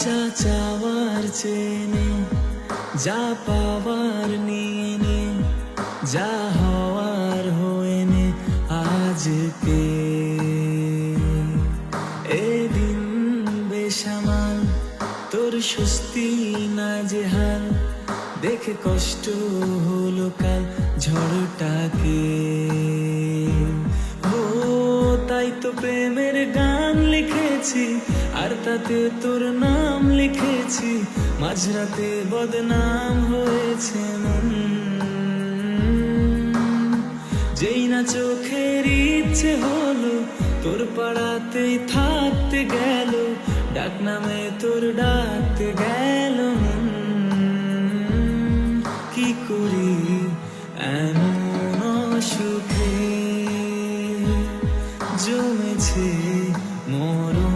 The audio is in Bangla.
যা চাওয়ার চেনে, যা পাওয়ার নিয়ে যা হওয়ার হয়ে নে আজকে। এদিন বেসামাল, তোর স্বস্তি না যে হাল, দেখে কষ্ট হলো কাল ঝড়টাকে। ও, তাই তো প্রেমের লিখেছি আর তাতে তোর নাম লিখেছি, মাঝরাতে বদনাম হয়েছে মন। যেই না চোখের ইচ্ছে হলো, তোর পাড়াতেই থাকতে গেল, ডাক নামে তোর ডাকতে গেল কি করি এমন সুখে জমেছে মন